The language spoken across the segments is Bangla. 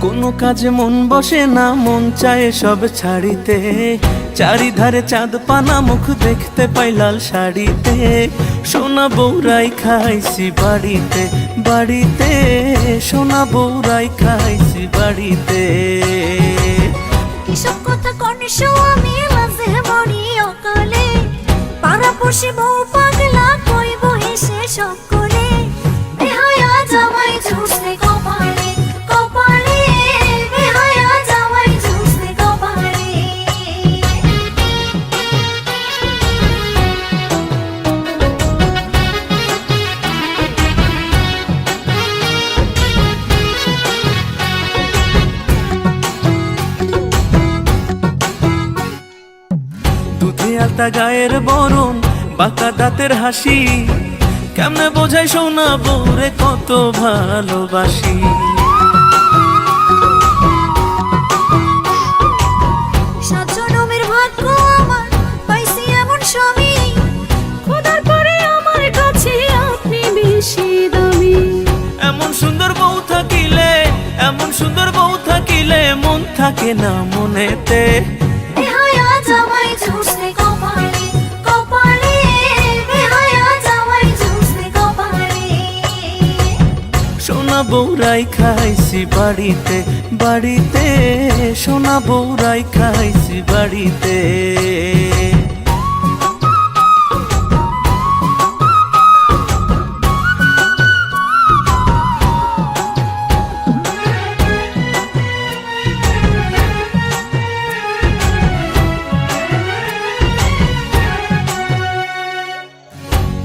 কোনো কাজে মন বসে না, মন চায় সব ছাড়িতে। চারিধারে চাঁদ পানা মুখ দেখতে পাই লাল শাড়িতে। সোনা বৌরাই খাইছি বাড়িতে বাড়িতে। সোনা বৌরাই খাইছি বাড়িতে। এসব কথা কনিসো আমি মাঝে মরি অকালে। পাড়া পড়শি বউ পাগলা সব আলতা গায়ের বরণ বাঁকা দাঁতের হাসি। কেমনে বোঝাই সোনা বৌরে কত ভালোবাসি। এমন সুন্দর বউ থাকিলে এমন সুন্দর বউ থাকিলে মন থাকে না মনেতে। বৌরাই খাইছি বাড়িতে বাড়িতে, সোনা বৌরাই খাইছি বাড়িতে।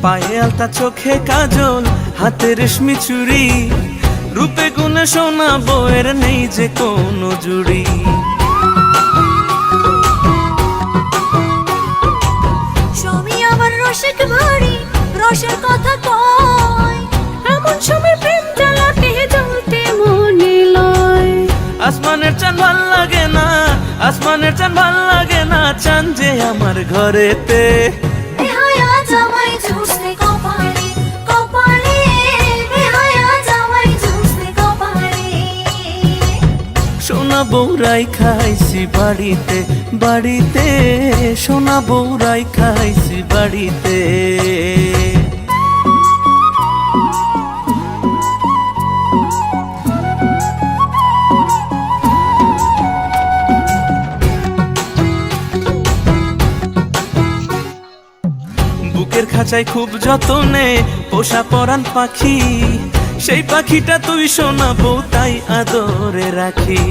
পায়ে আলতা চোখে কাজল, হাতে রেশমি চুড়ি রূপে গুণে সোনা বউয়ের নেই যে কোনো জুড়ি। স্বামী আমার রসিক ভারী রসের কথা কয়। এমন সময় প্রেম জ্বালাতে জ্বলতে মনে লয়। আসমানের চান ভালো লাগে না আসমানের চান ভালো লাগে না চান যে আমার ঘরেতে। বৌরাই খাইছি বাড়িতে বাড়িতে। সোনা বৌরাই খাইছি বাড়িতে। বুকের খাঁচায় খুব যতনে পোষা পরান পাখি। সেই পাখিটা তুই শোনাবো তাই আদরে রাখি।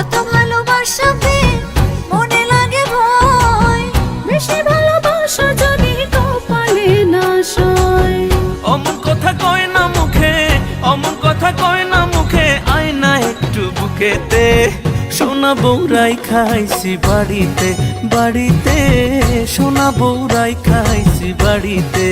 এত ভালোবাসা মনে লাগে ভয়? বেশি ভালোবাসা যদি কপালে না সয় অমন কথা কয় না মুখে অমন কথা কয় না মুখে আয় না একটু বুকেতে। সোনা বৌরাই খাইছি বাড়িতে বাড়িতে। সোনা বৌরাই খাইছি বাড়িতে।